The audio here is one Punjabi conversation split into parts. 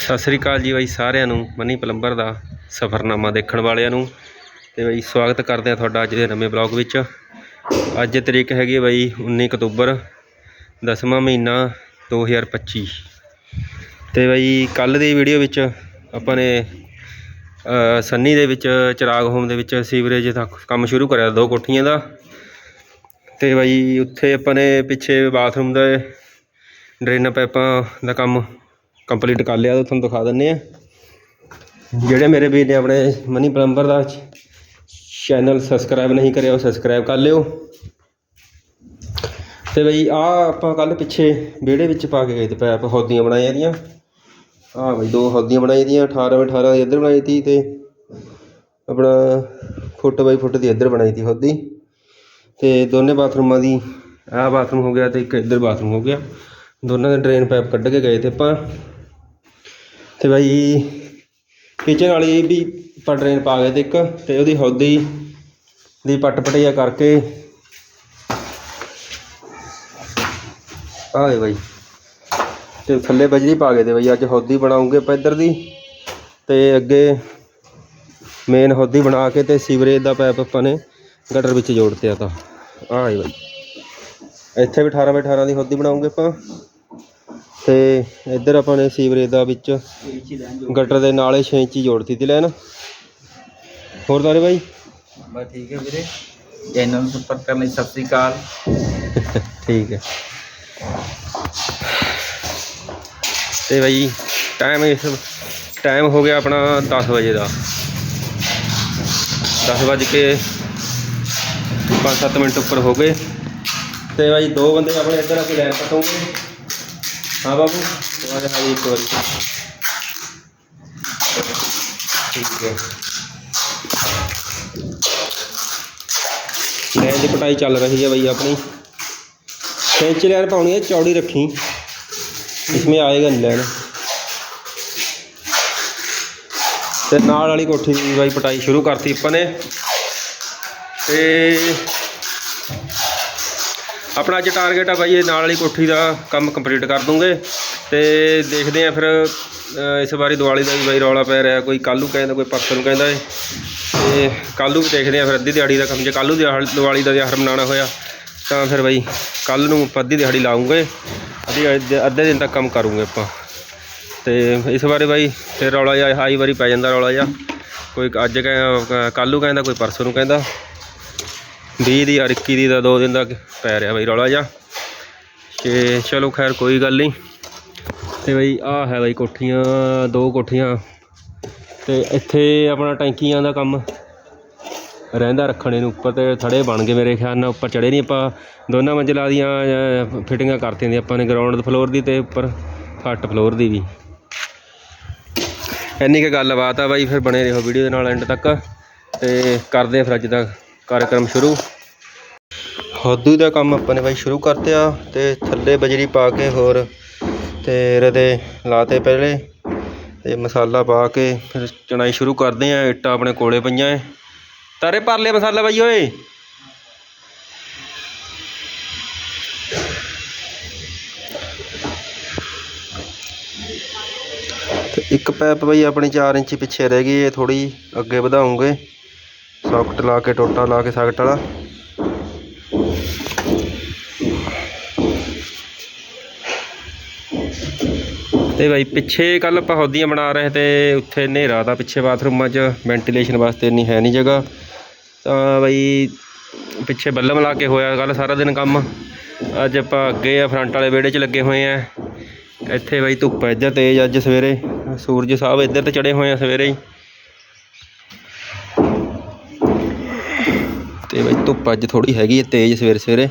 ਸਤਿ ਸ੍ਰੀ ਅਕਾਲ ਜੀ ਬਾਈ ਸਾਰਿਆਂ ਨੂੰ, ਮਨੀ ਪਲੰਬਰ ਦਾ ਸਫ਼ਰਨਾਮਾ ਦੇਖਣ ਵਾਲਿਆਂ ਨੂੰ। ਤੇ ਬਾਈ ਸਵਾਗਤ ਕਰਦੇ ਆ ਤੁਹਾਡਾ ਅੱਜ ਦੇ ਨਵੇਂ ਬਲੌਗ ਵਿੱਚ। ਅੱਜ ਤਰੀਕ ਹੈਗੀ ਬਾਈ 19 ਅਕਤੂਬਰ, ਦਸਵਾਂ ਮਹੀਨਾ 2025 ਤੇ ਬਾਈ ਕੱਲ ਦੀ ਵੀਡੀਓ ਵਿੱਚ ਆਪਾਂ ਨੇ ਸੰਨੀ ਦੇ ਵਿੱਚ, ਚਿਰਾਗ ਹੋਮ ਦੇ ਵਿੱਚ ਸੀਵਰੇਜ ਦਾ ਕੰਮ ਸ਼ੁਰੂ ਕਰਿਆ ਦੋ ਕੋਠੀਆਂ ਦਾ। ਤੇ ਬਾਈ ਉੱਥੇ ਆਪਾਂ ਨੇ ਪਿੱਛੇ ਬਾਥਰੂਮ ਦਾ ਡਰੇਨ ਪਾਈਪਾਂ ਦਾ ਕੰਮ ਕੰਪਲੀਟ ਕਰ ਲਿਆ, ਉਹ ਤੁਹਾਨੂੰ ਦਿਖਾ ਦਿੰਨੇ ਆ ਜਿਹੜੇ ਮੇਰੇ ਵੀਰ ਨੇ ਆਪਣੇ ਮਨੀ ਪਲੰਬਰ ਦਾ ਚੈਨਲ ਸਬਸਕ੍ਰਾਈਬ ਨਹੀਂ ਕਰਿਆ, ਉਹ ਸਬਸਕ੍ਰਾਈਬ ਕਰ ਲਿਓ। ਤੇ ਬਈ ਆ ਆਪਾਂ ਕੱਲ ਪਿੱਛੇ ਵਿਹੜੇ ਵਿੱਚ ਪਾ ਕੇ ਗਏ ਤੇ ਪੈਪ ਹੌਦੀਆਂ ਬਣਾਈਆਂ ਦੀਆਂ। ਆ ਬਈ, ਦੋ ਹੌਦੀਆਂ ਬਣਾਈ ਦੀਆਂ 18 ਬਾਈ 18 ਦੀ ਇੱਧਰ ਬਣਾਈ ਤੀ ਤੇ ਆਪਣਾ ਫੁੱਟ ਬਾਈ ਫੁੱਟ ਦੀ ਇੱਧਰ ਬਣਾਈ ਤੀ ਹੌਦੀ। ਤੇ ਦੋਨੇ ਬਾਥਰੂਮਾਂ ਦੀ, ਆਹ ਬਾਥਰੂਮ ਹੋ ਗਿਆ ਤੇ ਇੱਕ ਇੱਧਰ ਬਾਥਰੂਮ ਹੋ ਗਿਆ। ਦੋਨਾਂ ਦੇ ਡਰੇਨ ਪਾਈਪ ਕੱਢ ਕੇ ਗਏ ਤੇ ਆਪਾਂ। ਤੇ ਬਾਈ ਕਿਚਨ ਵਾਲੀ ਵੀ ਆਪਾਂ ਡਰੇਨ ਪਾ ਗਏ ਤੇ ਇੱਕ ਤੇ ਉਹਦੀ ਹੌਦੀ ਦੀ ਪੱਟ ਪਟਿਆ ਕਰਕੇ। ਆਏ ਬਾਈ। ਤੇ ਥੱਲੇ ਬਜਰੀ ਪਾ ਗਏ ਤੇ ਬਾਈ, ਅੱਜ ਹੌਦੀ ਬਣਾਉਂਗੇ ਆਪਾਂ ਇੱਧਰ ਦੀ। ਤੇ ਅੱਗੇ ਮੇਨ ਹੌਦੀ ਬਣਾ ਕੇ ਤੇ ਸੀਵਰੇਜ ਦਾ ਪਾਈਪ ਆਪਾਂ ਨੇ ਗਟਰ ਵਿੱਚ ਜੋੜਤੇ ਆ ਤਾਂ। ਆਏ ਬਾਈ। ਇੱਥੇ ਵੀ 18 ਬਾਈ 18 ਦੀ ਹੌਦੀ ਬਣਾਉਂਗੇ ਆਪਾਂ। ਤੇ ਇੱਧਰ ਆਪਾਂ ਨੇ ਸੀਵਰੇਜ ਦਾ ਵਿੱਚ ਗਟਰ ਦੇ ਨਾਲੇ 6 ਇੰਚੀ ਜੋੜਤੀ ਤੀ ਲੈਣ। ਹੋਰ ਤਾਰੇ ਬਾਈ? ਬਸ ਠੀਕ ਹੈ ਵੀਰੇ। ਚੈਨਲ ਨੂੰ ਸੰਪਰਕ ਕਰਨ ਲਈ ਸਤਿ ਸ੍ਰੀ ਅਕਾਲ। ਠੀਕ ਹੈ। ਤੇ ਬਾਈ ਟਾਈਮ ਇਸ ਟਾਈਮ ਹੋ ਗਿਆ ਆਪਣਾ 10 ਵਜੇ ਦਾ। 10 ਵਜ ਕੇ 5-7 ਮਿੰਟ ਉੱਪਰ ਹੋ ਗਏ। ਤੇ ਬਾਈ ਦੋ ਬੰਦੇ ਆਪਣੇ ਇੱਧਰ ਆ ਕੇ ਲੈਣ ਪਟੋਗੇ ਹਾਂ ਬਾਬੂ? ਤੁਹਾਡੇ ਹਾਂ ਜੀ ਇੱਕ ਵਾਰੀ। ਠੀਕ ਹੈ। ਲੈਣ ਦੀ ਪਟਾਈ ਚੱਲ ਰਹੀ ਹੈ ਬਾਈ ਆਪਣੀ। ਸੈਂਚ ਲੈਣ ਪਾਉਣੀ ਹੈ, ਚੌੜੀ ਰੱਖੀ। ਇਸਮੇ ਆਏਗਾ ਨਹੀਂ ਲੈਣ। ਤੇ ਨਾਲ ਵਾਲੀ ਕੋਠੀ ਦੀ ਬਾਈ ਪਟਾਈ ਸ਼ੁਰੂ ਕਰਤੀ ਆਪਾਂ ਨੇ। ਤੇ ਆਪਣਾ ਅੱਜ ਟਾਰਗੇਟ ਆ ਬਾਈ, ਇਹ ਨਾਲ ਵਾਲੀ ਕੋਠੀ ਦਾ ਕੰਮ ਕੰਪਲੀਟ ਕਰ ਦੂੰਗੇ ਤੇ ਦੇਖਦੇ ਆ ਫਿਰ ਇਸ ਵਾਰੀ ਦੀਵਾਲੀ ਦਾ ਵੀ ਬਾਈ ਰੌਲਾ ਪੈ ਰਿਹਾ, ਕੋਈ ਕੱਲ੍ਹ ਨੂੰ ਕਹਿੰਦਾ, ਕੋਈ ਪਰਸੋਂ ਨੂੰ ਕਹਿੰਦਾ ਏ। ਤੇ ਕੱਲ੍ਹ ਨੂੰ ਵੀ ਦੇਖਦੇ ਆ ਫਿਰ ਅੱਧੀ ਦਿਹਾੜੀ ਦਾ ਕੰਮ, ਜੇ ਕੱਲ੍ਹ ਨੂੰ ਦਿਹਾੜੀ ਦੀਵਾਲੀ ਦਾ ਤਿਉਹਾਰ ਮਨਾਉਣਾ ਹੋਇਆ, ਤਾਂ ਫਿਰ ਬਾਈ ਕੱਲ੍ਹ ਨੂੰ ਅੱਧੀ ਦਿਹਾੜੀ ਲਾਉਂਗੇ, ਅੱਧੀ, ਅੱਧੇ- ਅੱਧੇ ਦਿਨ ਤੱਕ ਕੰਮ ਕਰੂੰਗੇ ਆਪਾਂ। ਤੇ ਇਸ ਬਾਰੇ ਬਾਈ ਫਿਰ ਰੌਲਾ ਜਿਹਾ ਹਾਈ ਵਾਰੀ ਪੈ ਜਾਂਦਾ ਰੌਲਾ ਜਿਹਾ। ਕੋਈ ਅੱਜ ਕੱਲ੍ਹ ਨੂੰ ਕਹਿੰਦਾ, ਕੋਈ ਪਰਸੋਂ ਨੂੰ ਕਹਿੰਦਾ। 20 ਦੀ ਯਾਰ 21 ਦੀ ਦਾ ਦੋ ਦਿਨ ਦਾ ਪੈ ਰਿਹਾ ਬਾਈ ਰੌਲਾ ਜਿਹਾ। ਤੇ ਚਲੋ ਖੈਰ ਕੋਈ ਗੱਲ ਨਹੀਂ। ਤੇ ਬਈ ਆਹ ਹੈ ਬਾਈ ਕੋਠੀਆਂ, ਦੋ ਕੋਠੀਆਂ। ਤੇ ਇੱਥੇ ਆਪਣਾ ਟੈਂਕੀਆਂ ਦਾ ਕੰਮ ਰਹਿੰਦਾ ਰੱਖਣੇ ਨੂੰ ਉੱਪਰ ਤੇ ਥੜੇ ਬਣ ਗਏ ਮੇਰੇ ਖਿਆਲ ਨਾਲ, ਉੱਪਰ ਚੜੇ ਨਹੀਂ ਆਪਾਂ। ਦੋਨਾਂ ਮੰਜ਼ਿਲਾਂ ਦੀਆਂ ਫਿਟਿੰਗਾਂ ਕਰਤੀਆਂ ਦੀ ਆਪਾਂ ਨੇ ਗਰਾਊਂਡ ਫਲੋਰ ਦੀ ਤੇ ਉੱਪਰ ਫੱਟ ਫਲੋਰ ਦੀ ਵੀ। ਇੰਨੀ ਕੁ ਗੱਲਬਾਤ ਆ ਬਾਈ, ਫਿਰ ਬਣੇ ਰਹੋ ਵੀਡੀਓ ਦੇ ਨਾਲ ਐਂਡ ਤੱਕ। ਤੇ ਕਰਦੇ ਆ ਫਿਰ ਅੱਜ ਦਾ ਕਾਰਜਕ੍ਰਮ ਸ਼ੁਰੂ। ਹੌਦੂ ਦਾ ਕੰਮ ਆਪਾਂ ਨੇ ਬਾਈ ਸ਼ੁਰੂ ਕਰਤਿਆ ਤੇ ਥੱਲੇ ਬਜਰੀ ਪਾ ਕੇ ਹੋਰ ਤੇ ਇਹਦੇ ਲਾਤੇ ਪਹਿਲੇ ਤੇ ਮਸਾਲਾ ਪਾ ਕੇ ਫਿਰ ਚਣਾਈ ਸ਼ੁਰੂ ਕਰਦੇ ਆ, ਇੱਟਾਂ ਆਪਣੇ ਕੋਲੇ ਪਈਆਂ ਐ। ਤਾਰੇ ਭਰ ਲਿਆ ਮਸਾਲਾ ਬਾਈ ਓਏ। ਤੇ ਇੱਕ ਪੈਪ ਬਈ ਆਪਣੀ 4 ਇੰਚੀ ਪਿੱਛੇ ਰਹਿ ਗਈ ਇਹ ਥੋੜੀ ਅੱਗੇ ਵਧਾਉਂਗੇ। ਸੌਕਟ ਲਾ ਕੇ, ਟੋਟਾ ਲਾ ਕੇ ਸੌਕਟ ਵਾਲਾ। ਤੇ ਬਾਈ, ਪਿੱਛੇ ਕੱਲ ਆਪਾਂ ਹੌਦੀਆਂ ਬਣਾ ਰਹੇ ਤੇ ਉੱਥੇ ਹਨੇਰਾ ਦਾ ਪਿੱਛੇ ਬਾਥਰੂਮਾਂ 'ਚ, ਵੈਂਟੀਲੇਸ਼ਨ ਵਾਸਤੇ ਇੰਨੀ ਹੈ ਨਹੀਂ ਜਗ੍ਹਾ। ਤਾਂ ਬਾਈ, ਪਿੱਛੇ ਬੱਲਮ ਲਾ ਕੇ ਹੋਇਆ ਕੱਲ ਸਾਰਾ ਦਿਨ ਕੰਮ। ਅੱਜ ਆਪਾਂ ਅੱਗੇ ਆ, ਫਰੰਟ ਵਾਲੇ ਵਿਹੜੇ 'ਚ ਲੱਗੇ ਹੋਏ ਆ। ਇੱਥੇ ਬਾਈ ਧੁੱਪ ਹੈ ਇੱਧਰ ਤੇਜ਼, ਅੱਜ ਸਵੇਰੇ। ਸੂਰਜ ਸਾਹਿਬ ਇੱਧਰ ਤੇ ਚੜੇ ਹੋਏ ਆ ਸਵੇਰੇ ਹੀ। ਤੇ ਬਾਈ ਧੁੱਪ ਅੱਜ ਥੋੜੀ ਹੈਗੀ ਹੈ ਤੇਜ਼ ਸਵੇਰੇ ਸਵੇਰੇ।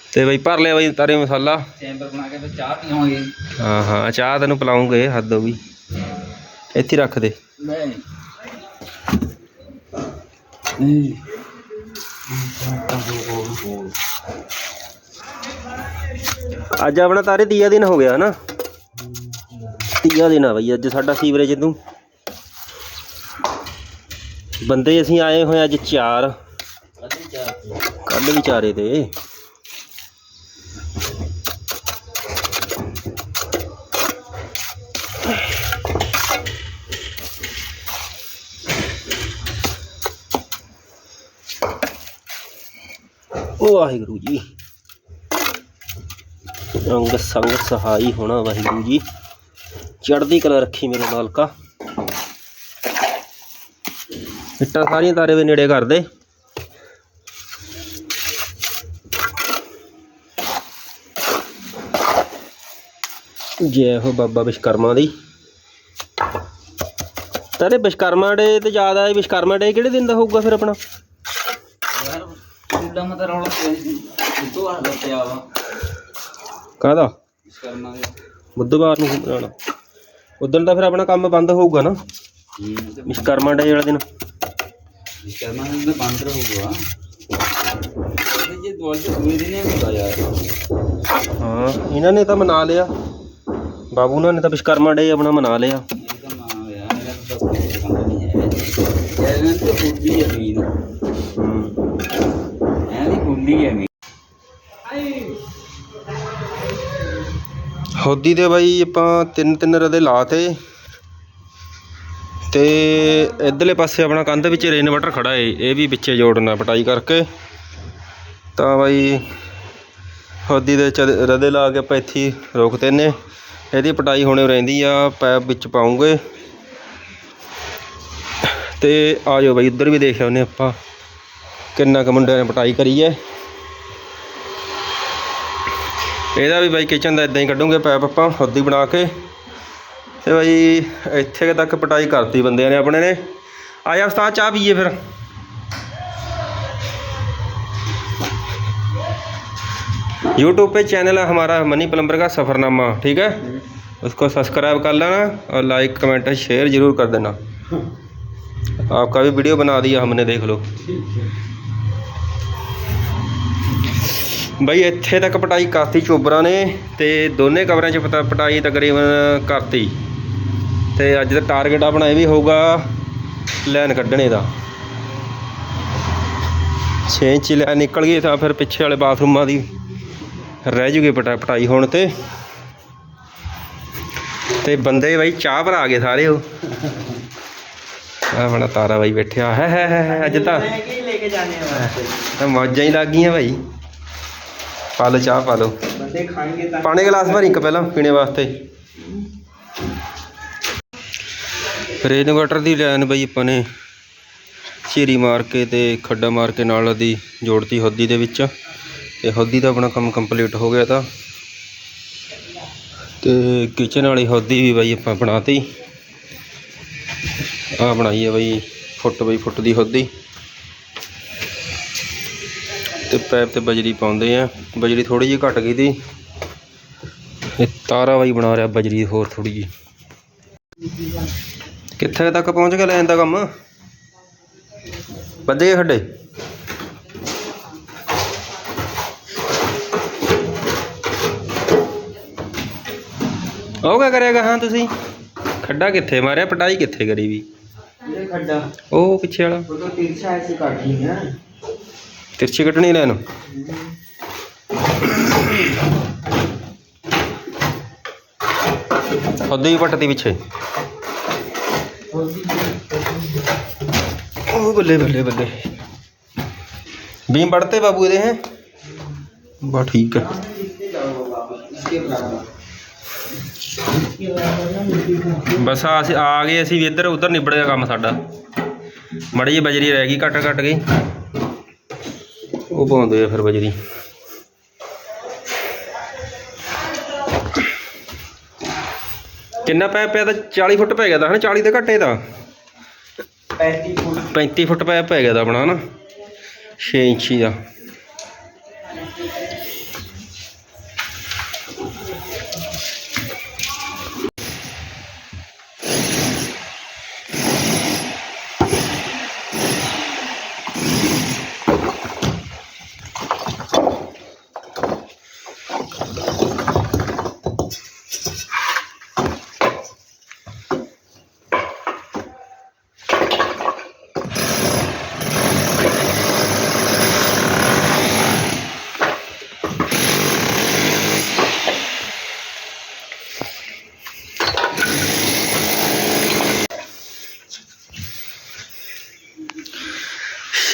ਤੇ ਬਾਈ ਭਰ ਲਿਆ ਬਾਈ ਤਾਰੇ ਮਸਾਲਾ। ਚੈਂਬਰ ਬਣਾ ਕੇ ਫਿਰ ਚਾਹ ਪੀਵਾਂਗੇ। ਹਾਂ ਹਾਂ ਚਾਹ ਤੈਨੂੰ ਪਿਲਾਉਂਗੇ ਹੱਦ ਹੋ ਗਈ। ਇੱਥੇ ਰੱਖ ਦੇ। ਨਹੀਂ। ਅੱਜ ਆਪਣਾ ਤਾਰੇ ਤੀਆ ਦਿਨ ਹੋ ਗਿਆ ਨਾ ਤੀਆ ਦਿਨ ਆ ਬਈ ਅੱਜ ਸਾਡਾ ਸੀਵਰੇਜ ਨੂੰ। ਬੰਦੇ ਅਸੀਂ ਆਏ ਹੋਏ ਅੱਜ ਚਾਰ। ਕੱਢ ਵਿਚਾਰੇ ਤੇ ਵਾਹਿਗੁਰੂ ਜੀ। ਰੰਗ ਸੰਗ ਸਹਾਈ ਹੋਣਾ ਵਾਹਿਗੁਰੂ ਜੀ। ਚੜਦੀ ਕਲਾ ਰੱਖੀ ਮੇਰੇ ਮਾਲਕਾ। ਇੱਟਾਂ ਸਾਰੀਆਂ ਤਾਰੇ ਦੇ ਨੇੜੇ ਕਰਦੇ। ਜੈ ਹੋ ਬਾਬਾ ਵਿਸ਼ਕਰਮਾ ਦੀ। ਤਾਰੇ ਵਿਸ਼ਕਰਮਾ ਡੇ ਤੇ ਯਾਦ ਆਇਆ ਵਿਸ਼ਕਰਮਾ ਡੇ ਕਿਹੜੇ ਦਿਨ ਦਾ ਹੋਊਗਾ ਫਿਰ ਆਪਣਾ? ਯਾਰ ਕਿੱਡਾ ਮਤ ਰੌਲਾ ਪਿਆ ਸੀ। ਕਿਤੋਂ ਆ ਪਿਆ ਵਾ? ਕਾਹਦਾ? ਇਸ ਕਰਨਾ ਦੇ। ਬੁੱਧਵਾਰ ਨੂੰ ਬਣਾਉਣਾ ਉਦੋਂ ਤਾਂ ਫਿਰ ਆਪਣਾ ਕੰਮ ਬੰਦ ਹੋਊਗਾ ਨਾ। ਵਿਸ਼ਕਰਮਾ ਡੇ ਵਾਲਾ ਦਿਨ। ਇਸ ਕਰਨਾ ਦੇ ਬੰਦ ਰਹੂਗਾ। ਜੇ ਦਵਾਲ ਤੇ ਦੂਏ ਦਿਨ ਹੀ ਹੁੰਦਾ ਯਾਰ। ਹਾਂ ਇਹਨਾਂ ਨੇ ਤਾਂ ਮਨਾ ਲਿਆ। ਬਾਬੂ ਉਹਨਾਂ ਨੇ ਤਾਂ ਵਿਸ਼ਕਰਮਾ ਡੇ ਆਪਣਾ ਮਨਾ ਲਿਆ। ਹੋਦੀ ਦੇ ਬਾਈ ਆਪਾਂ ਤਿੰਨ ਤਿੰਨ ਰਦੇ ਲਾਤੇ। ਤੇ ਇਧਰਲੇ ਪਾਸੇ ਆਪਣਾ ਕੰਧ ਵਿੱਚ ਰੇਨ ਵਾਟਰ ਖੜਾ ਏ, ਇਹ ਵੀ ਵਿੱਚੇ ਜੋੜਨਾ ਪਟਾਈ ਕਰਕੇ। ਤਾਂ ਬਾਈ ਹੋਦੀ ਦੇ ਚ ਰਦੇ ਲਾ ਕੇ ਆਪਾਂ ਇੱਥੇ ਰੋਕਦੇ ਨੇ। ਇਹਦੀ ਪਟਾਈ ਹੋਣੇ ਰਹਿੰਦੀ ਆ, ਪੈਪ ਵਿੱਚ ਪਾਉਂਗੇ। ਤੇ ਆ ਜਾਓ ਬਾਈ, ਉੱਧਰ ਵੀ ਦੇਖ ਆਉਂਦੇ ਆਪਾਂ, ਕਿੰਨਾ ਕੁ ਮੁੰਡਿਆਂ ਨੇ ਪਟਾਈ ਕਰੀ ਹੈ। ਇਹਦਾ ਵੀ ਬਾਈ ਕਿਚਨ ਦਾ ਇਦਾਂ ਹੀ ਕੱਢੂਗੇ ਪੈਪ ਆਪਾਂ ਹੌਦੀ ਬਣਾ ਕੇ। ਤੇ ਬਾਈ, ਇੱਥੇ ਤੱਕ ਪਟਾਈ ਕਰਤੀ ਬੰਦਿਆਂ ਨੇ ਆਪਣੇ ਨੇ। ਆਇਆ ਉਸਤਾਦ, ਚਾਹ ਪੀਏ ਫਿਰ। यूट्यूब पे चैनल है हमारा मनी प्लम्बर का सफ़रनामा ठीक है उसको सब्सक्राइब कर लेना और लाइक कमेंट शेयर ज़रूर कर देना आपका भी वीडियो बना दिया हमने देख लो ਬਈ ਇੱਥੇ ਤੱਕ ਪਟਾਈ ਕਰਤੀ ਚੋਬਰਾਂ ਨੇ ਤੇ ਦੋਨੇ ਕਵਰਾਂ 'ਚ ਪਤਾ ਪਟਾਈ ਤਕਰੀਬਨ ਕਰਤੀ ਤੇ ਅੱਜ ਦਾ ਟਾਰਗੇਟ ਆਪਣਾ ਇਹ ਵੀ ਹੋਊਗਾ ਲਾਈਨ ਕੱਢਣੇ ਦਾ 6 ਇੰਚ ਲਾਈਨ ਨਿਕਲ ਗਈ ਤਾਂ ਫਿਰ ਪਿੱਛੇ ਵਾਲੇ ਬਾਥਰੂਮਾਂ ਦੀ ਰਹਿ ਜੂਗੀ ਪਟਾ ਪਟਾਈ ਹੋਣ ਤੇ। ਤੇ ਬੰਦੇ ਬਾਈ ਚਾਹ ਭਰਾ ਗਏ ਸਾਰੇ ਉਹ। ਆ ਬੜਾ ਤਾਰਾ ਬਾਈ ਬੈਠਿਆ। ਹੈ ਹੈ ਹੈ ਅੱਜ ਤਾਂ ਕੀ ਲੈ ਕੇ ਜਾਣੇ ਆ ਤਾਂ ਮੌਜਾਂ ਹੀ ਲੱਗ ਗਈਆਂ ਭਾਈ ਪਾ ਲਓ ਚਾਹ ਪਾ ਲਓ। ਬੰਦੇ ਖਾਣਗੇ ਤਾਂ। ਪਾਣੀ ਗਲਾਸ ਭਰੀ ਇੱਕ ਪਹਿਲਾਂ ਪੀਣੇ ਵਾਸਤੇ। ਰੇਨ ਵਾਟਰ ਦੀ ਲਾਈਨ ਬਈ ਆਪਾਂ ਨੇ। ਚੀਰੀ ਮਾਰ ਕੇ ਤੇ ਖੱਡਾ ਮਾਰ ਕੇ ਨਾਲ ਦੀ ਜੋੜਤੀ ਹੌਦੀ ਦੇ ਵਿੱਚ। ਤੇ ਹੌਦੀ ਦਾ ਆਪਣਾ ਕੰਮ ਕੰਪਲੀਟ ਹੋ ਗਿਆ ਤਾਂ। ਤੇ ਕਿਚਨ ਵਾਲੀ ਹੌਦੀ ਵੀ ਬਾਈ ਆਪਾਂ ਬਣਾਤੀ। ਆ ਬਣਾਈ ਹੈ ਬਾਈ ਫੁੱਟ ਬਈ ਫੁੱਟ ਦੀ ਹੌਦੀ। ਤੇ ਪੈਪ ਤੇ ਬਜਰੀ ਪਾਉਂਦੇ ਆ। ਬਜਰੀ ਥੋੜੀ ਜਿਹੀ ਘਟ ਗਈ ਤੀ। ਇਹ ਤਾਰਾ ਬਾਈ ਬਣਾ ਰਿਹਾ ਬਜਰੀ ਹੋਰ ਥੋੜੀ ਜਿਹੀ। ਕਿੱਥੇ ਤੱਕ ਪਹੁੰਚ ਗਿਆ ਲੈਣ ਦਾ ਕੰਮ? ਵੱਧੇ ਗਏ ਉਹ ਕਿਆ ਕਰਿਆਗਾ ਹਾਂ ਤੁਸੀਂ ਖੱਡਾ ਕਿੱਥੇ ਮਾਰਿਆ ਪਟਾਈ ਕਿੱਥੇ ਕਰੀ ਵੀ ਇਹ ਖੱਡਾ ਉਹ ਪਿੱਛੇ ਵਾਲਾ ਉਹ ਤਾਂ ਤਿਰਛਾ ਐਸੇ ਕਾਟੀ ਹੈ ਤਿਰਛੀ ਕੱਟਣੀ ਲੈਣ ਹੱਦੀ ਹੀ ਪੱਟਦੀ ਪਿੱਛੇ ਉਹ ਬੱਲੇ ਬੱਲੇ ਬੱਲੇ ਬੀਮ ਪੜਤੇ ਬਾਬੂ ਇਹਦੇ ਹੈ ਬਾ ਠੀਕ ਹੈ इसके बराबर ਬਸ ਆ ਅਸੀਂ ਆ ਗਏ ਅਸੀਂ ਇੱਧਰ ਉੱਧਰ ਨਿਬੜ ਗਿਆ ਕੰਮ ਸਾਡਾ। ਮੜੀ ਜੀ ਬਜਰੀ ਰਹਿ ਗਈ ਘੱਟ ਘੱਟ ਗਈ। ਉਹ ਪਾਉਂਦੇ ਆ ਫਿਰ ਬਜਰੀ। ਕਿੰਨਾ ਪੈ ਪਿਆ ਤਾਂ 40 ਫੁੱਟ ਪੈ ਗਿਆ ਤਾਂ ਹਨਾ? 40 ਦੇ ਘੱਟੇ ਦਾ 35 ਫੁੱਟ। 35 ਫੁੱਟ ਪੈ ਪੈ ਗਿਆ ਦਾ ਆਪਣਾ ਨਾ 6 ਇੰਚੀ ਦਾ।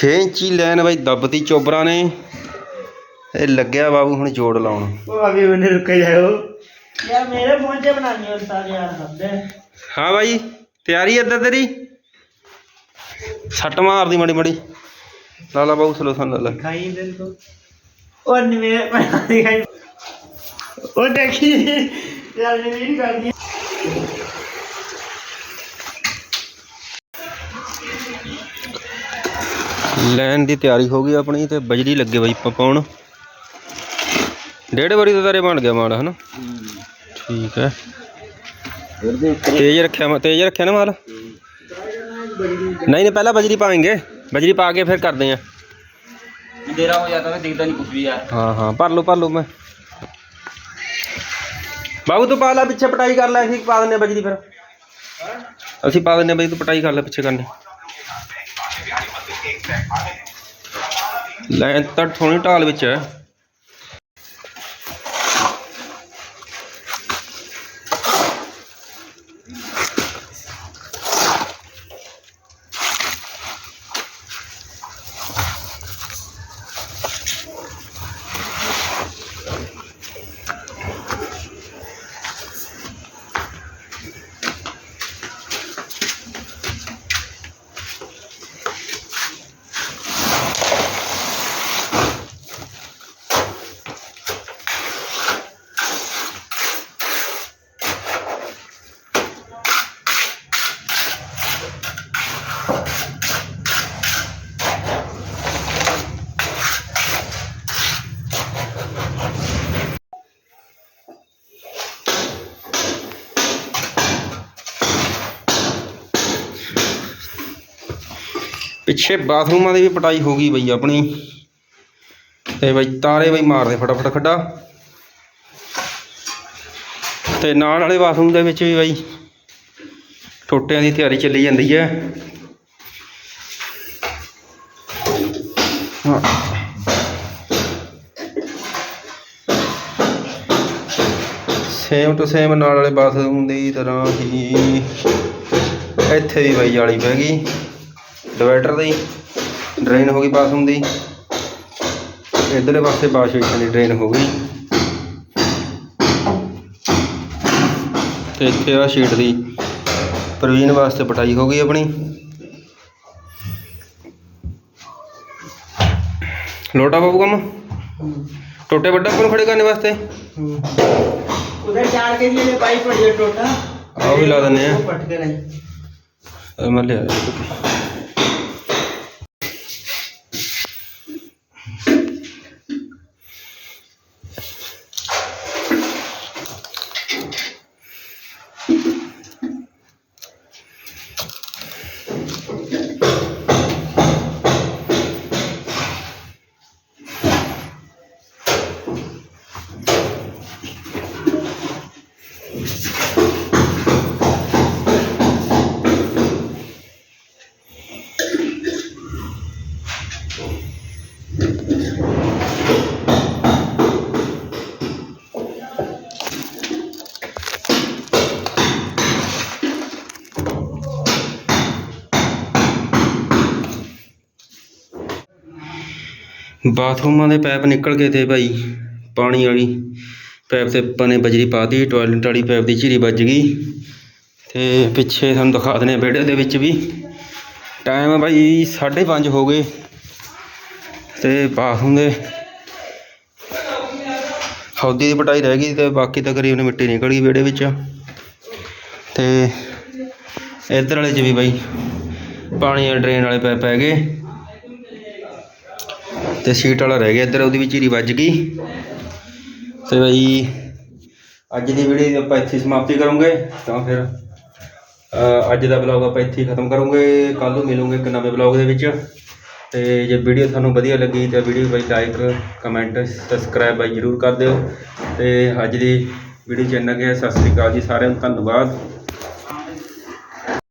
ਛੇ ਇੰਚੀ ਲਾਈਨ ਬਾਈ ਦੱਬਤੀ ਚੋਬਰਾਂ ਨੇ। ਇਹ ਲੱਗਿਆ ਬਾਬੂ ਹੁਣ ਜੋੜ ਲਾਉਣ। ਉਹ ਅਭੀ ਉਹਨੇ ਰੁਕ ਜਾਓ ਯਾਰ ਮੇਰੇ ਫੋਨ ਬਣਾਣੀ ਹੈ ਉਸਤਾਦ ਯਾਰ ਹੱਦ ਹੈ ਹਾਂ ਬਾਈ ਤਿਆਰੀ ਇੱਧਰ ਤੇਰੀ? ਸੱਟ ਮਾਰਦੀ ਮੜੀ ਮੜੀ। ਲਾ ਲਾ ਬਾਬੂ ਸਲੋ ਸੁਣ ਲਾ ਲਾ। ਖਾਈ ਦਿਨ ਤੋਂ ਉਹ ਨਿਵੇਂ ਬਣਾ ਦਿਖਾਈ। ਉਹ ਦੇਖੀ। ਯਾਰ ਨੇ ਵੀ ਕਰ ਦਿਆ ਲੈਣ ਦੀ ਤਿਆਰੀ ਹੋ ਗਈ ਆਪਣੀ ਤੇ ਬਜਰੀ ਲੱਗੇ ਬਾਈ ਆਪਾਂ ਪਾਉਣ। ਡੇਢ ਵਾਰੀ ਦਾ ਤਾਰੇ ਬਣ ਗਿਆ ਮਾਲ ਹਨਾ? ਠੀਕ ਹੈ। ਤੇਜ਼ ਰੱਖਿਆ ਤੇਜ਼ ਰੱਖਿਆ ਨਾ ਮਾਲ? ਨਹੀਂ ਨਹੀਂ ਪਹਿਲਾਂ ਬਜਰੀ ਪਾਵਾਂਗੇ ਬਜਰੀ ਪਾ ਕੇ ਫਿਰ ਕਰਦੇ ਆ ਅੰਧੇਰਾ ਹੋ ਜਾਂਦਾ ਮੈਂ ਦਿਖਦਾ ਨਹੀਂ ਕੁਝ ਵੀ ਯਾਰ। ਹਾਂ ਹਾਂ ਭਰ ਲਓ ਭਰ ਲਓ ਮੈਂ। ਬਾਬੂ ਤੂੰ ਪਾ ਲੈ ਪਿੱਛੇ ਪਟਾਈ ਕਰ ਲੈ ਅਸੀਂ ਪਾ ਦਿੰਨੇ ਬਜਰੀ ਫਿਰ। ਅਸੀਂ ਪਾ ਦਿੰਨੇ ਬਈ ਤੂੰ ਪਟਾਈ ਕਰ ਲੈ ਪਿੱਛੇ ਕਰਨੇ। ਲੈ ਤਾਂ ਥੋੜੀ ਢਾਲ ਵਿੱਚ। ਹੈ ਪਿੱਛੇ ਬਾਥਰੂਮਾਂ ਦੀ ਵੀ ਪਟਾਈ ਹੋ ਗਈ ਬਈ ਆਪਣੀ। ਤੇ ਬਈ ਤਾਰੇ ਬਈ ਮਾਰਦੇ ਫਟਾਫਟ ਖੱਡਾ। ਤੇ ਨਾਲ ਵਾਲੇ ਬਾਥਰੂਮ ਦੇ ਵਿੱਚ ਵੀ ਬਈ ਟੋਟਿਆਂ ਦੀ ਤਿਆਰੀ ਚੱਲੀ ਜਾਂਦੀ ਹੈ। ਸੇਮ ਟੂ ਸੇਮ ਨਾਲ ਵਾਲੇ ਬਾਥਰੂਮ ਦੀ ਤਰ੍ਹਾਂ ਹੀ ਇੱਥੇ ਵੀ ਬਈ ਜਾਲੀ ਪੈ ਗਈ। ਡਿਵਾਈਡਰ ਦੀ ਡਰੇਨ ਹੋ ਗਈ ਬਾਥਰੂਮ ਦੀ। ਇਧਰਲੇ ਪਾਸੇ ਵਾਸ਼ ਬੇਸਿਨ ਦੀ ਡਰੇਨ ਹੋ ਗਈ। ਤੇ ਇੱਥੇ ਆ ਸ਼ੀਟ ਦੀ ਪ੍ਰਵੀਨ ਵਾਸਤੇ ਪਟਾਈ ਹੋ ਗਈ ਆਪਣੀ। ਲੋਟਾ ਬਾਬੂ ਕੰਮ? ਟੋਟੇ ਵੱਡਾ ਨੂੰ ਖੜੇ ਕਰਨ ਵਾਸਤੇ? ਉਧਰ ਚਾਰ ਕੇ ਲਈ ਪਾਈ ਪੜੀ ਟੋਟਾ। ਆ ਵੀ ਲਾ ਦਨੇ ਆ। ਪਟ ਕੇ ਨਹੀਂ ਮੈਂ ਲਿਆ ਬਾਥਰੂਮਾਂ ਦੇ ਪੈਪ ਨਿਕਲ ਗਏ ਤੇ ਭਾਈ, ਪਾਣੀ ਵਾਲੀ ਪੈਪ ਤੇ ਆਪਾਂ ਨੇ ਬਜਰੀ ਪਾਤੀ ਟੋਇਲਟ ਵਾਲੀ ਪੈਪ ਦੀ ਝੀਰੀ ਵੱਜ ਗਈ ਅਤੇ ਪਿੱਛੇ ਤੁਹਾਨੂੰ ਦਿਖਾ ਦਨੇ ਵਿਹੜੇ ਦੇ ਵਿੱਚ ਵੀ। ਟਾਈਮ ਭਾਈ 5:30 ਹੋ ਗਏ ਅਤੇ ਬਾਥਰੂਮ ਦੇ ਹੌਦੀ ਦੀ ਪਟਾਈ ਰਹਿ ਗਈ ਤੇ ਬਾਕੀ ਤਕਰੀਬਨ ਮਿੱਟੀ ਨਿਕਲ ਗਈ ਵਿਹੜੇ ਵਿੱਚ। ਤੇ ਇੱਧਰ ਵਾਲੇ 'ਚ ਵੀ ਬਾਈ ਪਾਣੀ ਵਾਲੇ ਡਰੇਨ ਵਾਲੇ ਪੈਪ ਪੈ ਗਏ। ਤੇ ਸੀਟ ਵਾਲਾ ਰਹਿ ਗਿਆ ਇੱਧਰ, ਉਹਦੀ ਵਿੱਚ ਹੀ ਵੱਜ ਗਈ। ਤੇ ਬਈ, ਅੱਜ ਦੀ ਵੀਡੀਓ ਦੀ ਆਪਾਂ ਇੱਥੇ ਸਮਾਪਤੀ ਕਰੂੰਗੇ। ਤਾਂ ਫਿਰ ਅੱਜ ਦਾ ਬਲੌਗ ਆਪਾਂ ਇੱਥੇ ਖਤਮ ਕਰੂੰਗੇ। ਕੱਲ ਨੂੰ ਮਿਲੂੰਗੇ ਇੱਕ ਨਵੇਂ ਬਲੌਗ ਦੇ ਵਿੱਚ। ਤੇ ਜੇ ਵੀਡੀਓ ਤੁਹਾਨੂੰ ਵਧੀਆ ਲੱਗੀ, ਤਾਂ ਵੀਡੀਓ ਬਾਈ ਲਾਈਕ ਕਮੈਂਟ ਸਬਸਕ੍ਰਾਈਬ ਬਾਈ ਜਰੂਰ ਕਰ ਦਿਓ। ਤੇ ਅੱਜ ਦੀ ਵੀਡੀਓ ਚ ਇੰਨਾ ਕੁ ਸਤਿ ਸ੍ਰੀ ਅਕਾਲ ਜੀ ਸਾਰਿਆਂ ਨੂੰ, ਧੰਨਵਾਦ।